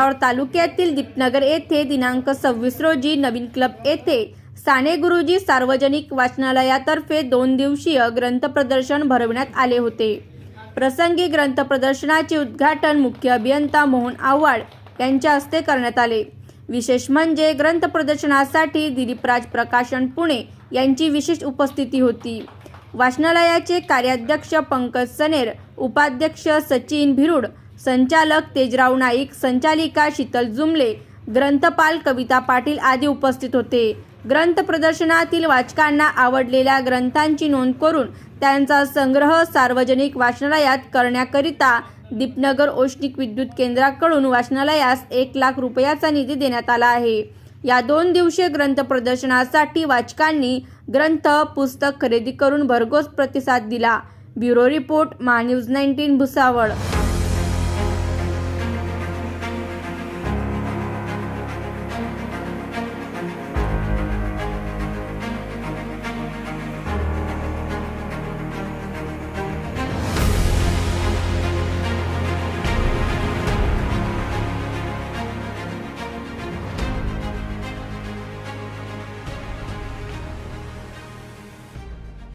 भुसावळ तालुक्यातील दीपनगर येथे दिनांक सव्वीस रोजी नवीन क्लब येथे साने गुरुजी सार्वजनिक वाचनालयातर्फे दोन दिवसीय ग्रंथ प्रदर्शन भरवण्यात आले होते. प्रसंगी ग्रंथ प्रदर्शनाचे उद्घाटन मुख्य अभियंता मोहन आव्हाड यांच्या हस्ते करण्यात आले. विशेष म्हणजे ग्रंथ प्रदर्शनासाठी दिलीपराज प्रकाशन पुणे यांची विशेष उपस्थिती होती. वाचनालयाचे कार्याध्यक्ष पंकज सनेर उपाध्यक्ष सचिन भिरुड संचालक तेजराव नाईक संचालिका शीतल जुमले ग्रंथपाल कविता पाटील आदी उपस्थित होते. ग्रंथ प्रदर्शनातील वाचकांना आवडलेल्या ग्रंथांची नोंद करून त्यांचा संग्रह सार्वजनिक वाचनालयात करण्याकरिता दीपनगर औष्णिक विद्युत केंद्राकडून वाचनालयास एक लाख रुपयाचा निधी देण्यात आला आहे. या दोन दिवसीय ग्रंथ प्रदर्शनासाठी वाचकांनी ग्रंथ पुस्तक खरेदी करून भरघोस प्रतिसाद दिला. ब्युरो रिपोर्ट मा न्यूज नाईन्टीन भुसावळ.